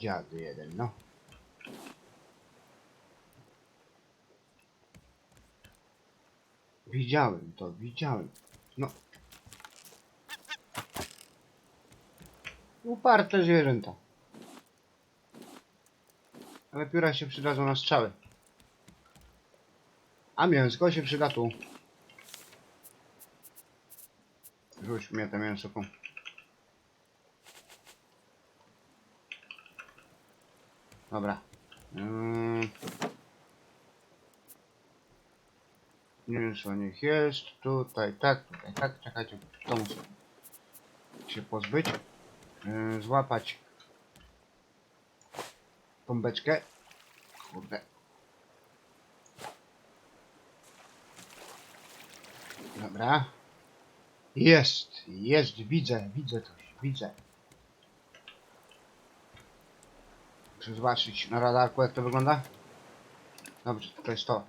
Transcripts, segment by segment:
Dziady jeden, no. Widziałem to, widziałem. No. Uparte zwierzęta. Ale pióra się przydadzą na strzały. A mięsko się przyda tu. Rzuć mnie to mięso Dobra. Ym. Mięso niech jest. Tutaj tak, tutaj tak. Czekajcie, to muszę się pozbyć. Yy, złapać tą beczkę. Kurde. Dobra. Jest, jest, widzę, widzę coś, widzę. Muszę zobaczyć na radarku jak to wygląda. Dobrze, to jest to.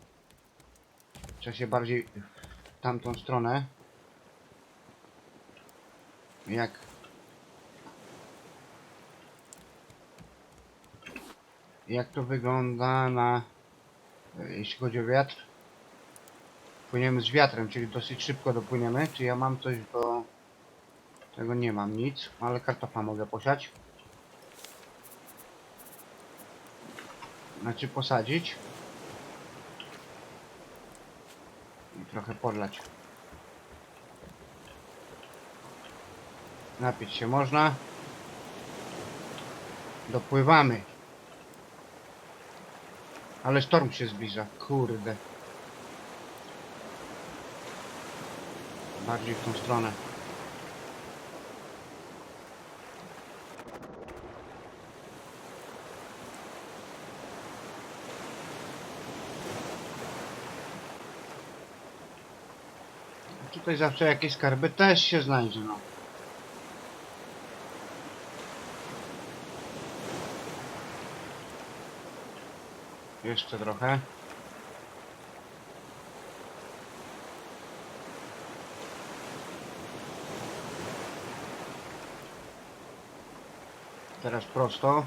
Trzeba się bardziej w tamtą stronę. Jak jak to wygląda na e, jeśli chodzi o wiatr płyniemy z wiatrem, czyli dosyć szybko dopłyniemy czy ja mam coś do tego nie mam nic, ale kartofla mogę posiać znaczy posadzić i trochę podlać napić się można dopływamy ale storm się zbliża, kurde. Bardziej w tą stronę. Tutaj zawsze jakieś skarby też się znajdzie, no. Jeszcze trochę. Teraz prosto.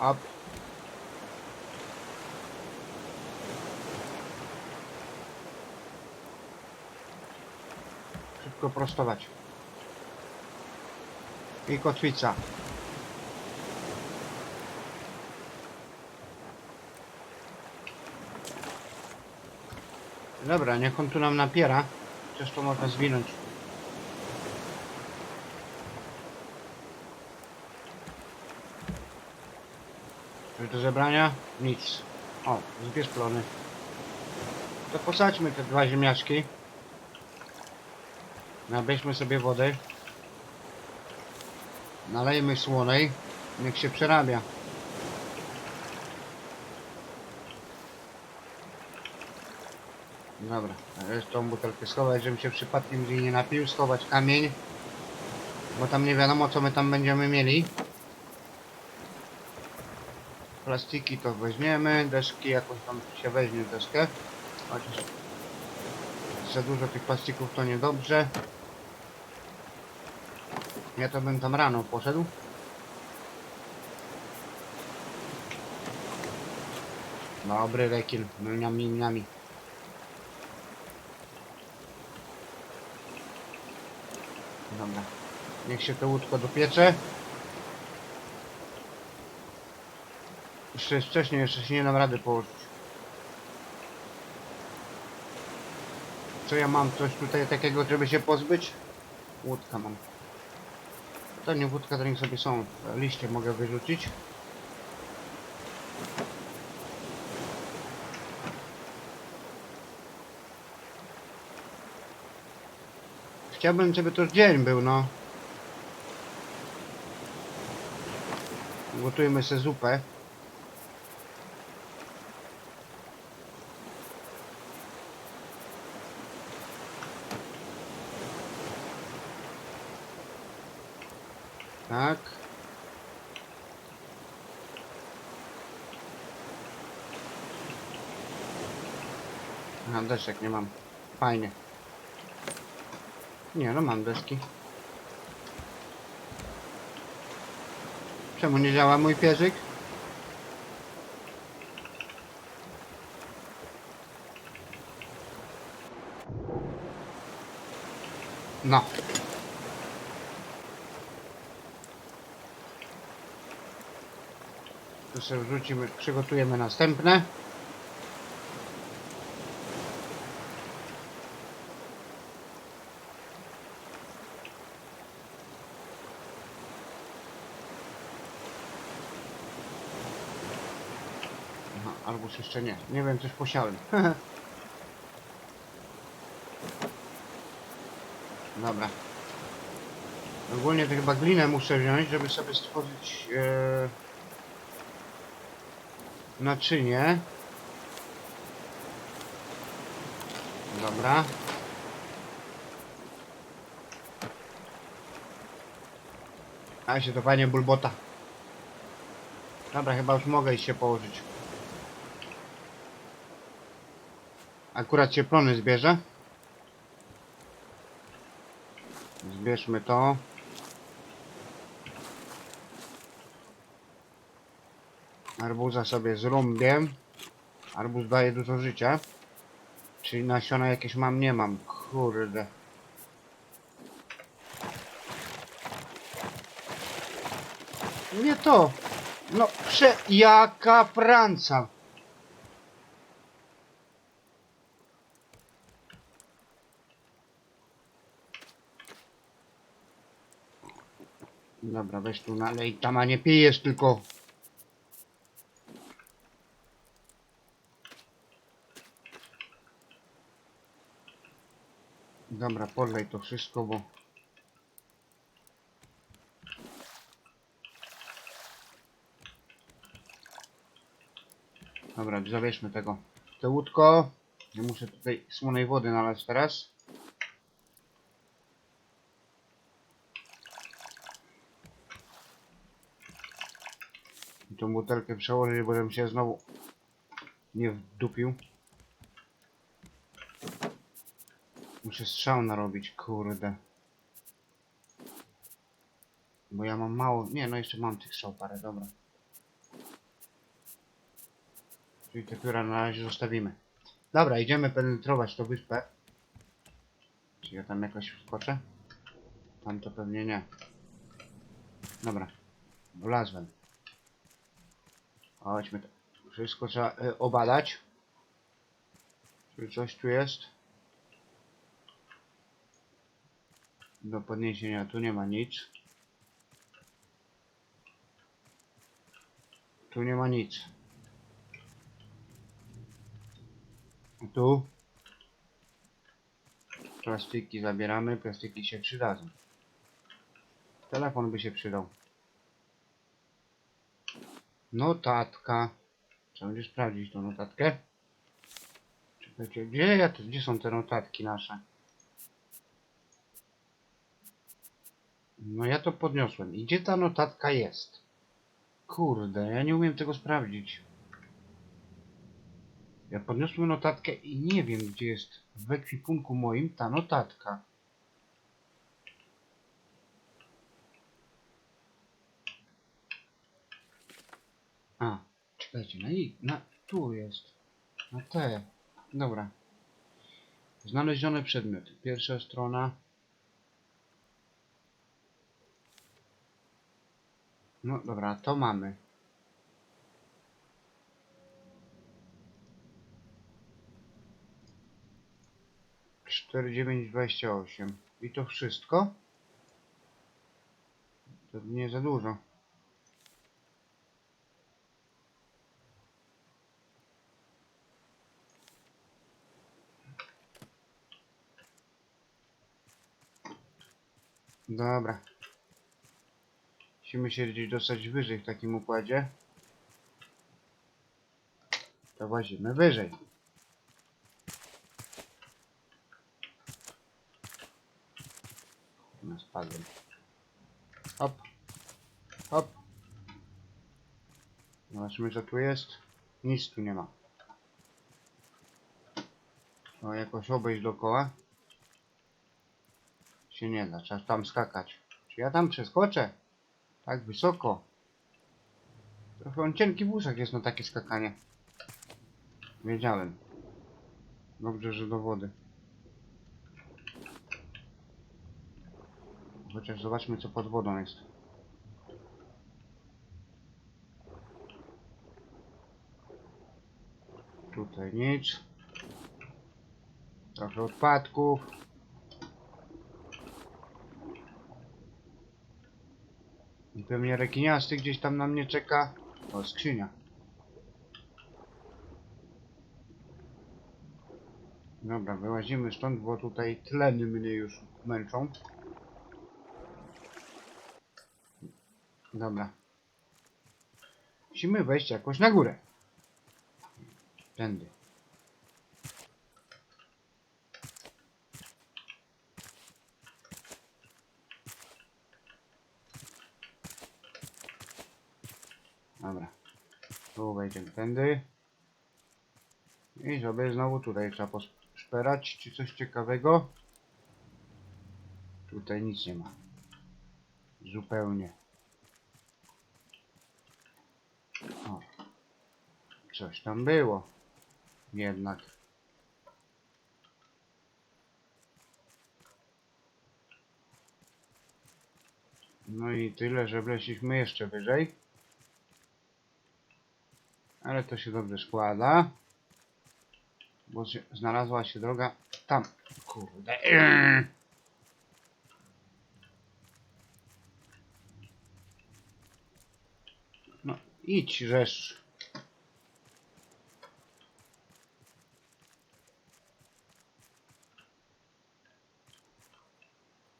Up. Szybko prostować. I kotwica. Dobra, niech on tu nam napiera. Chociaż to można zwinąć. Coś do zebrania? Nic. O, zbierz plony. To posadźmy te dwa ziemniaczki. Nabierzmy sobie wodę. Nalejmy słonej. Niech się przerabia. Dobra, jeszcze tą butelkę schować, żebym się przypadkiem z nie napił, schować kamień, bo tam nie wiadomo co my tam będziemy mieli. Plastiki to weźmiemy, deski jakąś tam się weźmie deskę, chociaż za dużo tych plastików to niedobrze. Ja to bym tam rano poszedł. Dobry rekin, miami, miami. Dobra. Niech się to łódko dopiecze. Jeszcze jest wcześniej, jeszcze się nie dam rady położyć. Co ja mam? Coś tutaj takiego, żeby się pozbyć? Łódka mam. To nie łódka, to niech sobie są. Liście mogę wyrzucić. Chciałbym, żeby to dzień był, no. Gotujemy sobie zupę. Tak. Aha, deszek nie mam. Fajnie. Nie, no mam deski. Czemu nie działa mój pierzyk? No. Tu sobie wrzucimy, przygotujemy następne. Albo jeszcze nie. Nie wiem, coś posiałem. Dobra. Ogólnie to chyba glinę muszę wziąć, żeby sobie stworzyć e, naczynie. Dobra. A się to fajnie bulbota. Dobra, chyba już mogę iść się położyć. Akurat się plony zbierze. Zbierzmy to. Arbuza sobie zrąbię. Arbuz daje dużo życia. Czyli nasiona jakieś mam? Nie mam. Kurde. Nie to. No, prze... Jaka Franca. Dobra, weź tu nalej. Tam, a nie pijesz tylko. Dobra, podlej to wszystko, bo... Dobra, zabierzmy tego. To łódko. Nie muszę tutaj słonej wody nalać teraz. I tą butelkę przełożyć, bo bym się znowu nie wdupił. Muszę strzał narobić, kurde. Bo ja mam mało... Nie, no jeszcze mam tych strzał parę, dobra. Czyli te pióra na razie zostawimy. Dobra, idziemy penetrować tą wyspę. Czy ja tam jakoś wskoczę? Tam to pewnie nie. Dobra, wlazłem. Chodźmy. to. Wszystko trzeba y, obadać. Czy coś tu jest? Do podniesienia tu nie ma nic. Tu nie ma nic. Tu. Plastiki zabieramy. Plastiki się przydadzą. Telefon by się przydał. Notatka. Trzeba będzie sprawdzić tą notatkę. Gdzie ja gdzie są te notatki nasze? No ja to podniosłem. I gdzie ta notatka jest? Kurde, ja nie umiem tego sprawdzić. Ja podniosłem notatkę i nie wiem, gdzie jest w ekwipunku moim ta notatka. A, czekajcie, na i na tu jest. Na te. Dobra. Znalezione przedmioty. Pierwsza strona. No dobra, to mamy. Cztery dziewięć dwadzieścia osiem. I to wszystko? To nie za dużo. Dobra. Musimy się gdzieś dostać wyżej w takim układzie. To włazimy wyżej. No spadłem. Hop. Hop. Zobaczmy co tu jest. Nic tu nie ma. O, jakoś obejść dookoła. Się nie da, trzeba tam skakać. Czy ja tam przeskoczę? Tak wysoko. Trochę on cienki wózek jest na takie skakanie. Wiedziałem. Dobrze, że do wody. Chociaż zobaczmy co pod wodą jest. Tutaj nic. Trochę odpadków. Pewnie rekiniasty gdzieś tam na mnie czeka. O, skrzynia. Dobra, wyłazimy stąd, bo tutaj tleny mnie już męczą. Dobra. Musimy wejść jakoś na górę. Tędy. Dobra. Tu wejdziemy tędy. I sobie znowu tutaj trzeba poszperać, czy coś ciekawego. Tutaj nic nie ma. Zupełnie. O. Coś tam było. Jednak. No i tyle, że wleźliśmy jeszcze wyżej. Ale to się dobrze składa. Bo się, znalazła się droga tam. Kurde. No idź, żeż.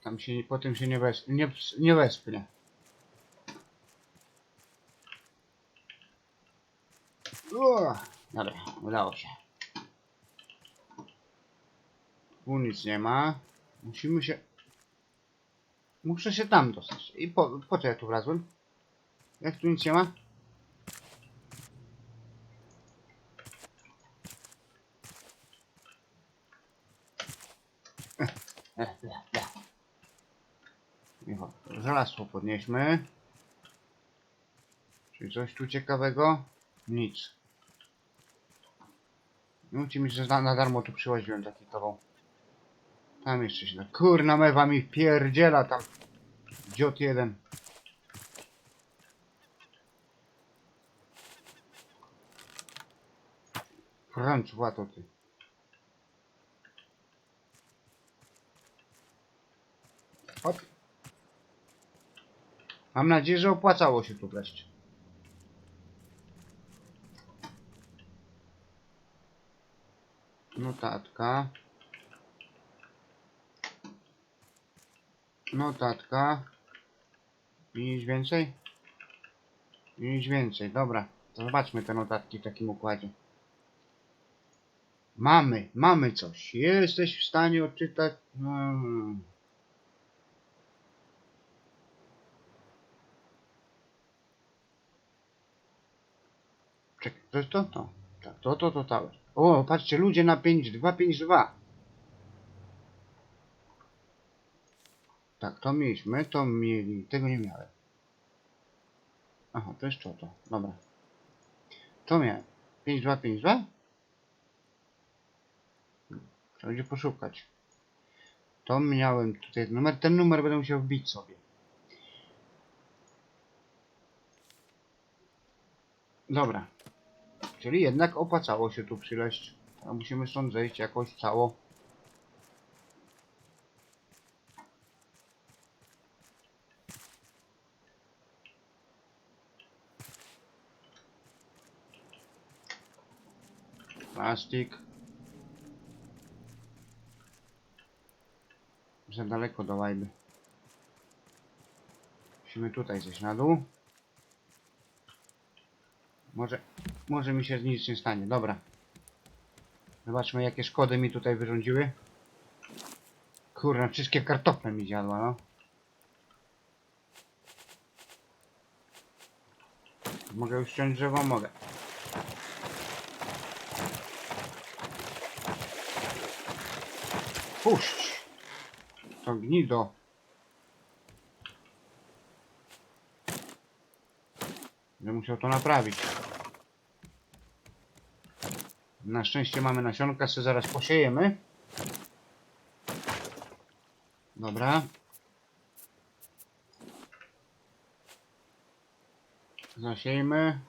Tam się, po tym się nie, wes, nie, nie wespnie. O, dobra, udało się. Tu nic nie ma. Musimy się... Muszę się tam dostać. I po, po co ja tu wlazłem? Jak tu nic nie ma? Micho, Żelastwo podnieśmy. Czy coś tu ciekawego? Nic. Nie mówcie mi, że na, na darmo tu przyłaziłem taki kawał. Tam jeszcze się da. Kurna mewa mi wpierdziela tam. Dziot jeden. Francuwa to ty. Hop. Mam nadzieję, że opłacało się tu wleść. Notatka. Notatka. I nic więcej? I nic więcej, dobra. To zobaczmy te notatki w takim układzie. Mamy, mamy coś. Jesteś w stanie odczytać. Hmm. Czekaj, to jest to? To. Tak, to, to, to, to. O, patrzcie, ludzie na 5-2, 5-2. Tak, to mieliśmy, to mieli, tego nie miałem. Aha, to jest to, to, dobra. To miałem. 5-2, 5-2? Trzeba będzie poszukać. To miałem tutaj numer, ten numer będę musiał wbić sobie. Dobra. Czyli jednak opłacało się tu przyleść. A musimy stąd zejść jakoś cało. Plastik. Za daleko do łajby. Musimy tutaj zejść na dół. Może, może mi się nic nie stanie. Dobra. Zobaczmy jakie szkody mi tutaj wyrządziły. Kurna, wszystkie kartofle mi zjadła, no. Mogę już ściąć drzewo? Mogę. Puść! To gnido. Będę musiał to naprawić. Na szczęście mamy nasionka, sobie zaraz posiejemy. Dobra. Zasiejmy.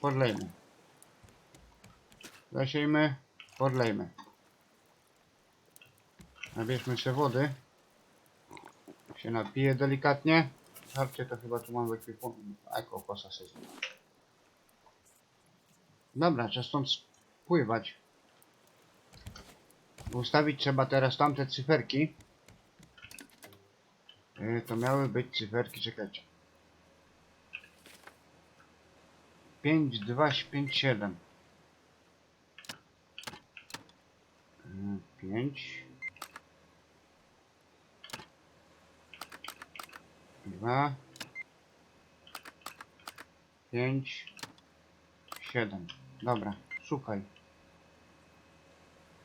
Podlejmy. Zasiejmy. Podlejmy. Nabierzmy sobie wody. Się napiję delikatnie. Żarcie to chyba tu mam w ekwipunku. Jako kosa sobie. zjem. Dobra, trzeba stąd spływać. Ustawić trzeba teraz tamte cyferki. Yy, to miały być cyferki, czekajcie. 5, 2, 5, 7. 5 2 5 7 Dobra, szukaj.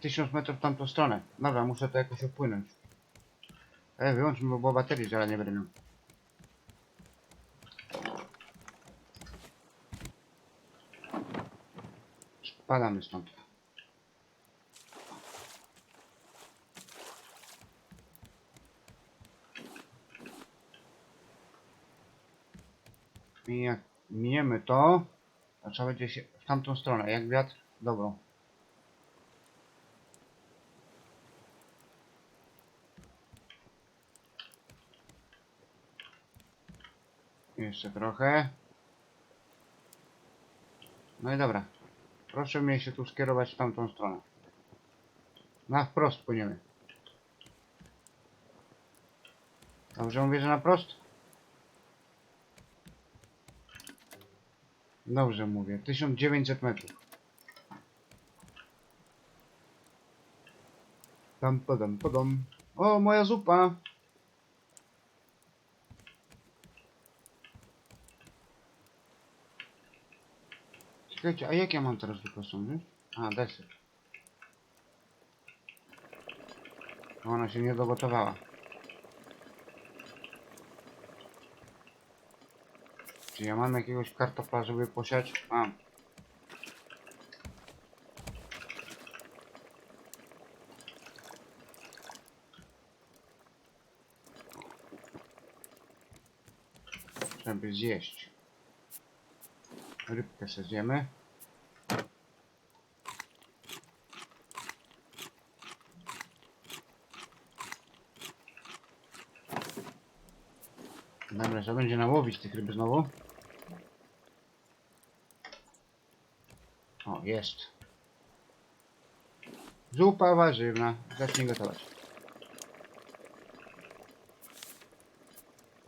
1000 metrów w tamtą stronę. Dobra, muszę to jakoś opłynąć. E, wyłącz mi, bo baterii zaraz nie będę miał. Spadamy stąd. I jak miniemy to, to trzeba będzie się w tamtą stronę. Jak wiatr, dobrą. Jeszcze trochę. No i dobra. Proszę mnie się tu skierować w tamtą stronę. Na wprost płyniemy. Dobrze mówię, że na prost? Dobrze mówię. 1900 metrów. Tam podam, podam. O, moja zupa! Czekajcie, a jak ja mam teraz sądzić? A, deser. Ona się nie dogotowała. Czy ja mam jakiegoś kartofla, żeby posiać? Mam. Żeby zjeść. Rybkę sobie zjemy. Dobra, trzeba będzie nałowić tych ryb znowu. O, jest. Zupa warzywna. Zacznij gotować.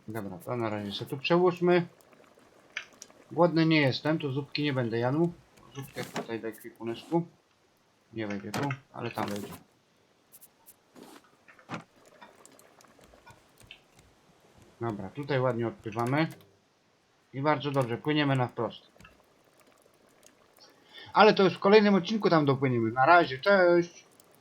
Dobra, to na razie sobie tu przełóżmy. Głodny nie jestem, to zupki nie będę jadł. Zupkę tutaj do ekwipuneczku. Nie wejdzie tu, ale tam wejdzie. Dobra, tutaj ładnie odpływamy. I bardzo dobrze, płyniemy na wprost. Ale to już w kolejnym odcinku tam dopłyniemy. Na razie, cześć!